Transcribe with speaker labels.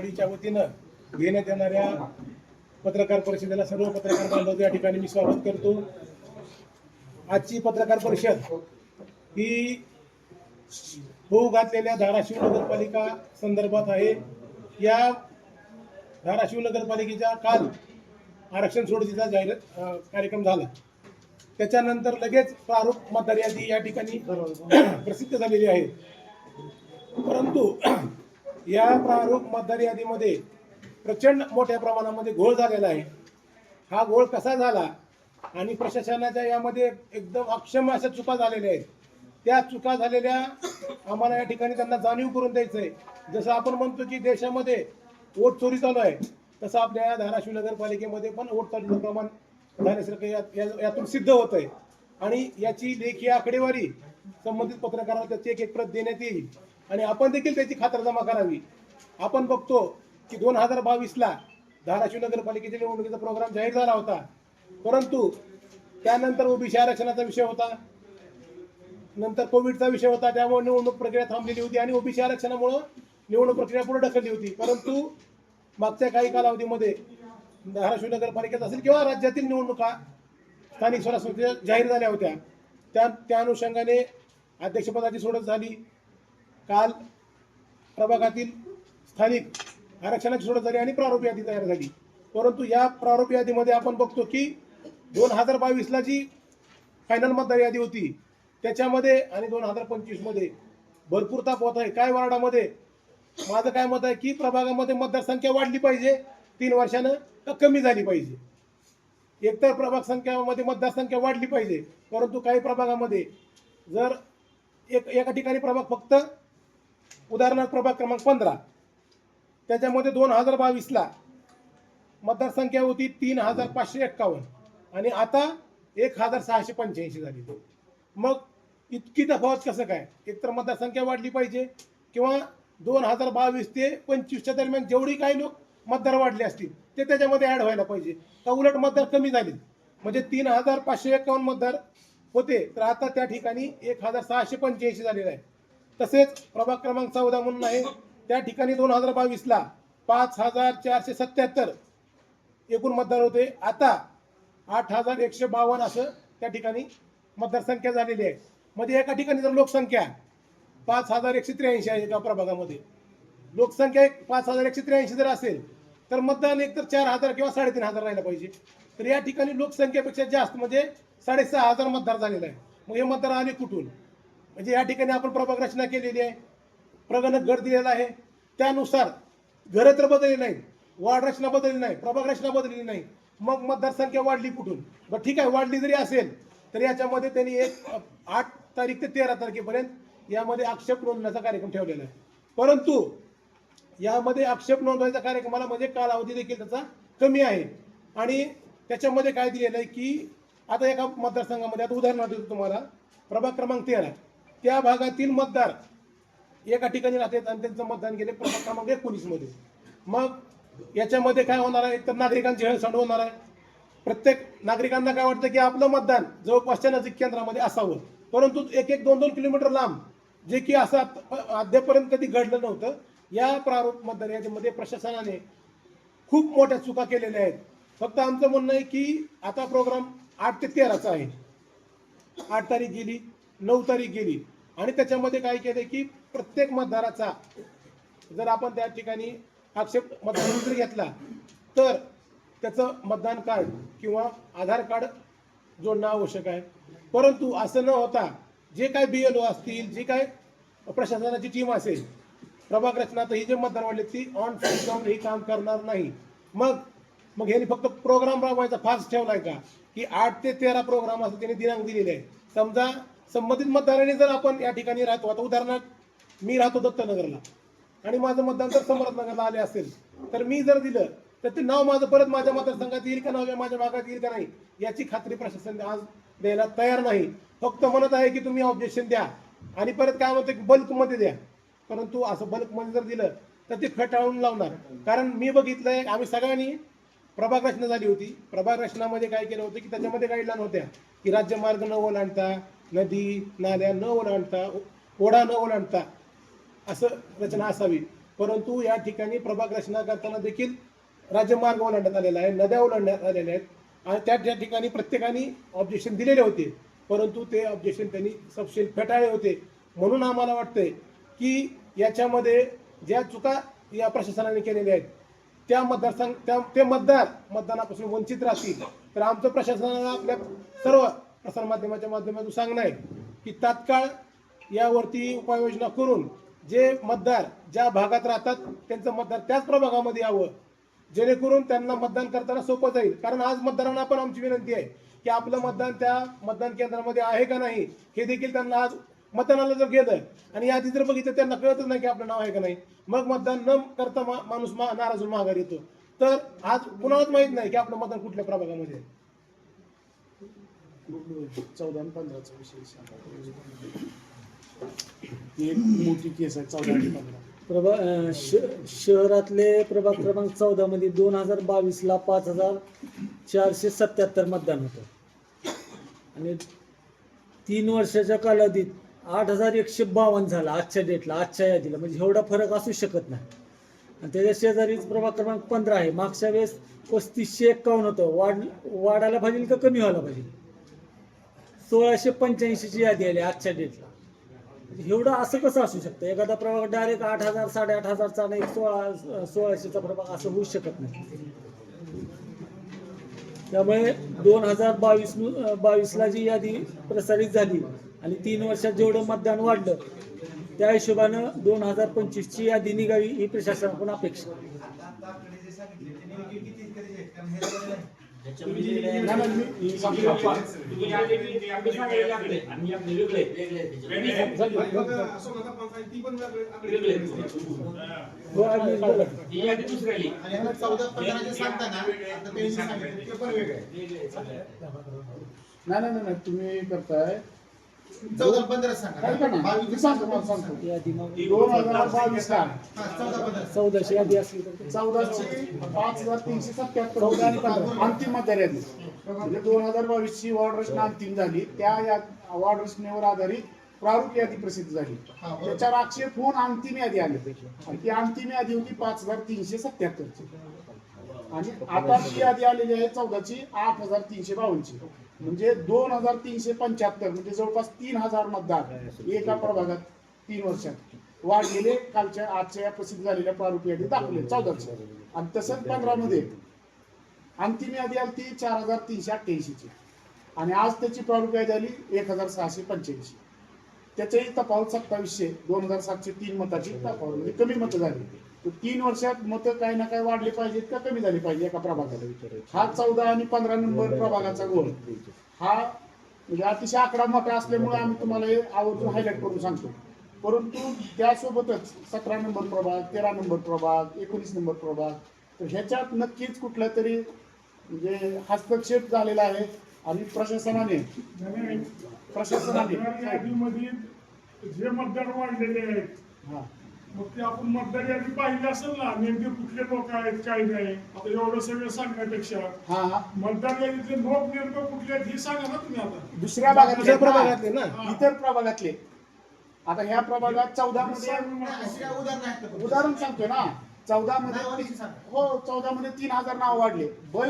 Speaker 1: आघाडीच्या वतीनं घेण्यात येणाऱ्या पत्रकार परिषदेला सर्व पत्रकार बांधव या ठिकाणी मी स्वागत करतो. आजची पत्रकार परिषद ही होऊ घातलेल्या धाराशिव नगरपालिका संदर्भात आहे. या धाराशिव नगरपालिकेच्या काल आरक्षण सोडतीचा जाहीर कार्यक्रम झाला. त्याच्यानंतर लगेच प्रारूप मतदार यादी या ठिकाणी प्रसिद्ध झालेली आहे. परंतु या प्रारूप मतदार यादीमध्ये प्रचंड मोठ्या प्रमाणामध्ये घोळ झालेला आहे. हा घोळ कसा झाला आणि प्रशासनाच्या यामध्ये एकदम अक्षम अशा चुका झालेल्या आहेत. त्या चुका झालेल्या आम्हाला या ठिकाणी त्यांना जाणीव करून द्यायचं आहे जसं आपण म्हणतो की देशामध्ये वोट चोरी चालू आहे तसं आपल्या धाराशिव नगरपालिकेमध्ये पण वोट चोरीचं प्रमाण झाल्यासारखं या- या- यातून सिद्ध होत आहे आणि याची लेखी आकडेवारी संबंधित पत्रकाराला त्याची एक एक प्रत देण्यात येईल. आणि आपण देखील त्याची खातरजमा करावी. आपण बघतो की दोन हजार बावीसला धाराशिव नगरपालिकेच्या निवडणुकीचा प्रोग्राम जाहीर झाला होता. परंतु त्यानंतर ओबीसी आरक्षणाचा विषय होता. नंतर कोविडचा विषय होता. त्यामुळे निवडणूक प्रक्रिया थांबलेली होती आणि ओबीसी आरक्षणामुळं निवडणूक प्रक्रिया पुढे ढकलली होती. परंतु मागच्या काही कालावधीमध्ये धाराशिव नगरपालिकेत असेल किंवा राज्यातील निवडणुका स्थानिक स्वराज्य जाहीर झाल्या होत्या. त्या त्या अनुषंगाने अध्यक्षपदाची सोडत झाली. काल प्रभागातील स्थानिक आरक्षणाची सोडत झाली आणि प्रारूप यादी तयार झाली. परंतु या प्रारूप यादीमध्ये आपण बघतो की दोन हजार बावीसला जी फायनल मतदार यादी होती त्याच्यामध्ये आणि दोन हजार पंचवीसमध्ये भरपूर ताप होत आहे. काय वार्डामध्ये? माझं काय मत आहे की प्रभागामध्ये मतदारसंख्या वाढली पाहिजे तीन वर्षानं का कमी झाली पाहिजे? एकतर प्रभाग संख्यामध्ये मतदारसंख्या वाढली पाहिजे परंतु काही प्रभागामध्ये जर एक एका ठिकाणी प्रभाग फक्त उदाहरणार्थ प्रभाग क्रमांक पंधरा. त्याच्यामध्ये दोन हजार बावीसला मतदारसंख्या होती तीन हजार पाचशे एक्कावन्न आणि आता एक हजार सहाशे पंच्याऐंशी झाली. मग इतकी तफावत कसं काय? एकतर मतदारसंख्या वाढली पाहिजे किंवा दोन हजार बावीस ते पंचवीसच्या दरम्यान जेवढी काही लोक मतदार वाढले असतील ते त्याच्यामध्ये ऍड व्हायला पाहिजे. का उलट मतदार कमी झाले. म्हणजे तीन हजार पाचशे एकावन्न मतदार होते तर आता त्या ठिकाणी एक हजार सहाशे पंच्याऐंशी झालेलं आहे तसेच प्रभाग क्रमांक चौदा म्हणून आहे. त्या ठिकाणी दोन हजार बावीसला पाच हजार चारशे सत्याहत्तर एकूण मतदार होते. आता आठ हजार एकशे बावन्न असं त्या ठिकाणी मतदारसंख्या झालेली आहे. म्हणजे एका ठिकाणी जर लोकसंख्या पाच हजार एकशे त्र्याऐंशी आहे एका प्रभागामध्ये. लोकसंख्या एक पाच हजार एकशे त्र्याऐंशी जर असेल तर मतदान एक तर चार हजार किंवा साडेतीन हजार राहिला पाहिजे. तर या ठिकाणी लोकसंख्येपेक्षा जास्त म्हणजे साडेसहा हजार मतदार झालेला आहे. मग हे मतदार आले कुठून? म्हणजे या ठिकाणी आपण प्रभाग रचना केलेली आहे. प्रगणक गट दिलेला आहे. त्यानुसार घरं तर बदलली नाही वार्ड रचना बदलली नाही. प्रभाग रचना बदलली नाही. मग मतदारसंख्या वाढली कुठून? बरं ठीक आहे वाढली जरी असेल तर याच्यामध्ये त्यांनी एक आठ तारीख ते तेरा तारखेपर्यंत यामध्ये आक्षेप नोंदण्याचा कार्यक्रम ठेवलेला आहे. परंतु यामध्ये आक्षेप नोंदवायचा कार्यक्रमाला म्हणजे कालावधी देखील त्याचा कमी आहे. आणि त्याच्यामध्ये काय दिलेलं आहे की आता एका मतदारसंघामध्ये आता उदाहरणार्थ देतो तुम्हाला. प्रभाग क्रमांक तेरा. त्या भागातील मतदार एका ठिकाणी राहतात आणि त्यांचं मतदान गेले प्रभाग क्रमांक एकोणीसमध्ये. मग याच्यामध्ये काय होणार आहे? तर नागरिकांची हेळसांड होणार आहे. प्रत्येक नागरिकांना काय वाटतं की आपलं मतदान जवळपासच्या नजीक केंद्रामध्ये असावं. परंतु एक एक दोन दोन किलोमीटर लांब जे की असं आत- अद्यापर्यंत कधी घडलं नव्हतं या प्रारूप मतदार याच्यामध्ये प्रशासनाने खूप मोठ्या चुका केलेल्या आहेत. फक्त आमचं म्हणणं आहे की आता प्रोग्राम आठ ते तेराचा आहे. आठ तारीख गेली नऊ तारीख गेली. आणि त्याच्यामध्ये काय केलं की प्रत्येक मतदाराचा जर आपण त्या ठिकाणी आक्षेप मतदान जर घेतला तर त्याचं मतदान कार्ड किंवा आधार कार्ड जोडणं आवश्यक आहे. परंतु असं न होता जे काय बी एल ओ असतील जे काय प्रशासनाची टीम असेल प्रभाग तर ही जे मतदार वाढले ती ऑन साईड जाऊन हे काम करणार नाही. मग मग ह्यांनी फक्त प्रोग्राम राबवायचा फास्ट ठेवलाय का? की आठ ते तेरा प्रोग्राम असं त्यांनी दिनांक दिलेले आहे समजा संबंधित मतदाराने जर आपण या ठिकाणी राहतो आता उदाहरणार्थ मी राहतो दत्तनगरला आणि माझं मतदान जर समर्थनगरला आले असेल तर मी जर दिलं तर ते नाव माझं परत माझ्या मतदारसंघात येईल का नाव माझ्या भागात येईल का नाही याची खात्री प्रशासन आज द्यायला तयार नाही. फक्त म्हणत आहे की तुम्ही ऑब्जेक्शन द्या आणि परत काय म्हणतो की बल्कमध्ये द्या. परंतु असं बल्कमध्ये जर दिलं तर ते फेटाळून लावणार. कारण मी बघितलंय आम्ही सगळ्यांनी प्रभाग रचना झाली होती. प्रभाग रचनामध्ये काय केलं होतं की त्याच्यामध्ये गाईडलाईन होत्या की राज्यमार्ग न ओलांडता नदी नाल्या न ओलांडता ओढा न ओलांडता असं रचना असावी. परंतु या ठिकाणी प्रभाग रचना करताना देखील राज्यमार्ग ओलांडण्यात आलेला आहे नद्या ओलांडण्यात आलेल्या आहेत. आणि त्या त्या ठिकाणी प्रत्येकाने ऑब्जेक्शन दिलेले होते. परंतु ते ऑब्जेक्शन त्यांनी सपशेल फेटाळले होते. म्हणून आम्हाला वाटतंय की याच्यामध्ये ज्या चुका या प्रशासनाने केलेल्या आहेत त्या मतदारसंघ त्या ते मतदार मतदानापासून वंचित राहतील. तर आमचं प्रशासनाला आपल्या सर्व प्रसारमाध्यमाच्या माध्यमातून सांगणं आहे की तात्काळ यावरती उपाययोजना करून जे मतदार ज्या भागात राहतात त्यांचं मतदार त्याच प्रभागामध्ये यावं. जेणेकरून त्यांना मतदान करताना सोपं जाईल. कारण आज मतदारांना पण आमची विनंती आहे की आपलं मतदान त्या मतदान केंद्रामध्ये आहे का नाही हे देखील त्यांना आज मतदानाला जर गेलं आणि यादी जर बघितलं त्यांना कळतच नाही की आपलं नाव आहे का नाही. मग मतदान न करता मा- माणूस मा- नाराजून माघार येतो. तर आज कुणालाच माहीत नाही की आपलं मतदान कुठल्या प्रभागामध्ये आहे.
Speaker 2: चौदा आणि पंधराचा विषय सांगा. एक मोठी केस आहे चौदा आणि पंधरा.
Speaker 3: प्रभा श- शहरातले प्रभाग क्रमांक चौदा मध्ये दोन हजार बावीस ला पाच हजार चारशे सत्याहत्तर मतदान होतं. आणि तीन वर्षाच्या कालावधीत आठ हजार एकशे बावन्न झाला आजच्या डेटला आजच्या यादीला. म्हणजे एवढा फरक असू शकत नाही. आणि त्याच्या शेजारीच प्रभाग क्रमांक पंधरा आहे. मागच्या वेळेस पस्तीसशे एक्कावन्न होतं. वाढ वाढायला पाहिजे का कमी व्हायला पाहिजे? सोळाशे पंच्याऐंशीची यादी आली आजच्या डेटला एवढं असं कसं असू शकतं? एखादा प्रभाग डायरेक्ट आठ हजार साडेआठ हजारचा नाही सोळा सोळाशेचा प्रभाग असं होऊ शकत नाही. त्यामुळे दोन हजार बावीस बावीसला जी यादी प्रसारित झाली आणि तीन वर्षात जेवढं मतदान वाढलं त्या हिशोबानं दोन हजार पंचवीसची यादी निघावी ही प्रशासनाकडून अपेक्षा
Speaker 2: नाही, नाही.
Speaker 3: हो,
Speaker 2: नाही. तुम्ही करताय.
Speaker 4: चौदा पंधरा सांगा. बावीस
Speaker 2: दोन हजार बावीस
Speaker 4: चौदा पंधरा.
Speaker 3: चौदाशे यादी असली तर
Speaker 2: चौदाशे पाच हजार तीनशे सत्याहत्तर चौदा आणि पंधरा. अंतिम मतदार यादी म्हणजे दोन हजार बावीस ची वार्ड रचना अंतिम झाली. त्या या वार्ड रचनेवर आधारित प्रारूप यादी प्रसिद्ध झाली. त्याच्यावर आक्षेप होऊन अंतिम यादी आली. आणि ती अंतिम यादी होती पाच हजार तीनशे सत्याहत्तरची. आणि आता जी यादी आलेली आहे चौदाची आठ हजार तीनशे बावन्नची. म्हणजे दोन हजार तीनशे पंच्याहत्तर म्हणजे जवळपास तीन हजार मतदार एका प्रभागात तीन वर्षात. वाढलेले कालच्या आजच्या या प्रसिद्ध झालेल्या प्रारूप यादी दाखवले चौदाशे. आणि तसंच पंधरा मध्ये अंतिम यादी आली ती चार हजार तीनशे अठ्ठ्याऐंशीची. आणि आज त्याची प्रारूप यादी आली एक हजार सहाशे पंच्याऐंशी. त्याच्याही तफावत सत्तावीसशे दोन हजार सातशे तीन मताची तफावत म्हणजे कमी मतं झाली तर तीन वर्षात मतं काही ना काही वाढली पाहिजेत का कमी झाली पाहिजे एका प्रभागाला हा चौदा आणि पंधरा नंबर प्रभागाचा गोल. हा म्हणजे अतिशय आकडा मोठा असल्यामुळे आम्ही तुम्हाला हे आवर्जून हायलाईट करून सांगतो. परंतु त्यासोबतच सतरा नंबर प्रभाग तेरा नंबर प्रभाग एकोणीस नंबर प्रभाग तर ह्याच्यात नक्कीच कुठला तरी म्हणजे हस्तक्षेप झालेला आहे आणि प्रशासनाने प्रशासनाने.
Speaker 5: जे मतदार वाढलेले आहेत
Speaker 2: हा.
Speaker 5: मग ते आपण मतदार यादी पाहिली असेल ना नेमके कुठले लोक आहेत काय नाही आता एवढं सगळं सांगण्यापेक्षा.
Speaker 2: हा हा.
Speaker 5: मतदार यादीतले लोक नेमकं कुठले आहेत हे सांगा ना तुम्ही आता.
Speaker 2: दुसऱ्या भागातले.
Speaker 1: दुसऱ्या प्रभागातले ना?
Speaker 2: इतर प्रभागातले. आता ह्या प्रभागात चौदा मध्ये
Speaker 4: उदाहरणं
Speaker 2: सांगतोय ना. चौदा मध्ये. हो चौदा मध्ये तीन हजार नाव वाढले. ब